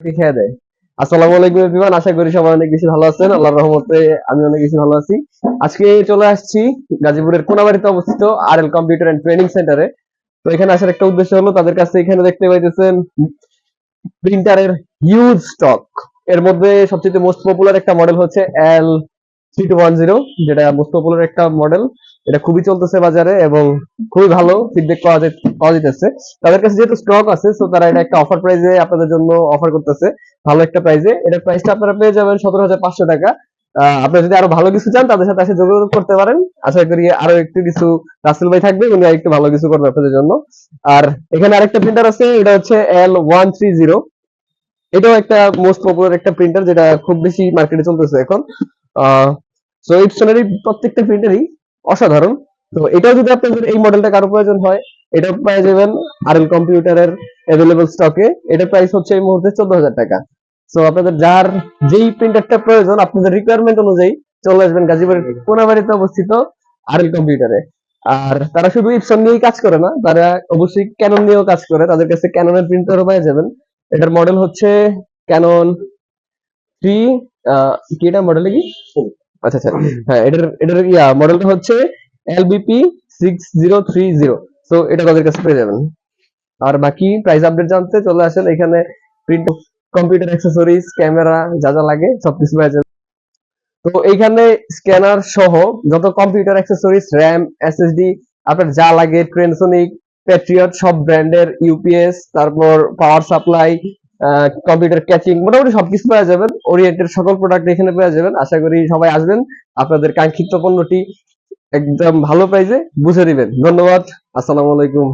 খেয়ে দেয়? আসসালামু আলাইকুম এভরিওয়ান আশা করি সবাই অনেক বেশি ভালো আছেন। আল্লাহর রহমতে আমি অনেক বেশি ভালো আছি। আজকে চলে আসছি গাজীপুরের কোনাবাড়িতে অবস্থিত R L computer and training সেন্টারে তো এখানে আসার একটা উদ্দেশ্য হলো, তাদের কাছে এখানে দেখতে পাইতেছেন প্রিন্টারের হিউজ স্টক এর মধ্যে সবচেয়ে মোস্ট পপুলার একটা মডেল হচ্ছে L three two one zero যেটা মোস্ট পপুলার একটা মডেল এটা খুবই চলতেছে বাজারে এবং খুবই ভালো ফিডব্যাক পাওয়া পাওয়া তাদের কাছে যেহেতু স্টক আছে তো তারা এটা একটা অফার প্রাইজে আপনাদের জন্য অফার করতেছে। ভালো একটা প্রাইসে এটার প্রাইসটা আপনারা পেয়ে যাবেন সতেরো হাজার পাঁচশো টাকা। আপনারা যদি আরও ভালো কিছু চান, তাদের সাথে এসে যোগাযোগ করতে পারেন। আশা করি আরও একটু কিছু রাসেল ভাই থাকবে, উনি আরেকটু ভালো কিছু করবে আপনাদের জন্য। আর এখানে আরেকটা প্রিন্টার আছে, এটা হচ্ছে এল ওয়ান থ্রি জিরো এটাও একটা মোস্ট পপুলার একটা প্রিন্টার যেটা খুব বেশি মার্কেটে চলতেছে এখন। আহ সো ইপসনের প্রত্যেকটা প্রিন্টারই অসাধারণ। তো এটাও যদি আপনাদের এই মডেলটা কারও প্রয়োজন হয় এটা পেয়ে যাবেন আর এল কম্পিউটারের অ্যাভেলেবল স্টকে এটার প্রাইস হচ্ছে এই মুহূর্তে চোদ্দ হাজার টাকা। সো আপনাদের যার যেই প্রিন্টারটা প্রয়োজন, আপনাদের রিকোয়ারমেন্ট অনুযায়ী চলে আসবেন গাজীপুরের কোনাবাড়িতে অবস্থিত আর এল কম্পিউটারে আর তারা শুধু ইপসন নিয়েই কাজ করে না, তারা অবশ্যই ক্যানন নিয়েও কাজ করে। তাদের কাছে ক্যাননের প্রিন্টারও পেয়ে যাবেন। এটার মডেল হচ্ছে ক্যানন থ্রি কি এটা মডেল কি? আচ্ছা আচ্ছা। হ্যাঁ এটার এটার ইয়া মডেলটা হচ্ছে LBP six zero three zero তো এটা তাদের কাছে পেয়ে যাবেন? আর বাকি প্রাইস আপডেট জানতে চলে আসেন এখানে। প্রিন্ট কম্পিউটার অ্যাক্সেসরিজ ক্যামেরা যা যা লাগে সবকিছু পেয়ে যাবেন। তো এইখানে স্ক্যানার সহ যত কম্পিউটার অ্যাক্সেসরিজ র্যাম এসএসডি আপনার যা লাগে ট্রেনসোনিক প্যাট্রিয়ট সব ব্র্যান্ডের ইউপিএস তারপর পাওয়ার সাপ্লাই কম্পিউটার ক্যাচিং মোটামুটি সবকিছু পাওয়া যাবেন ওরিয়েন্টের সকল প্রোডাক্ট এখানে পাওয়া যাবেন আশা করি সবাই আসবেন। আপনাদের কাঙ্ক্ষিত পণ্যটি একদম ভালো প্রাইজে বুঝে দিবেন ধন্যবাদ। আসসালামু আলাইকুম।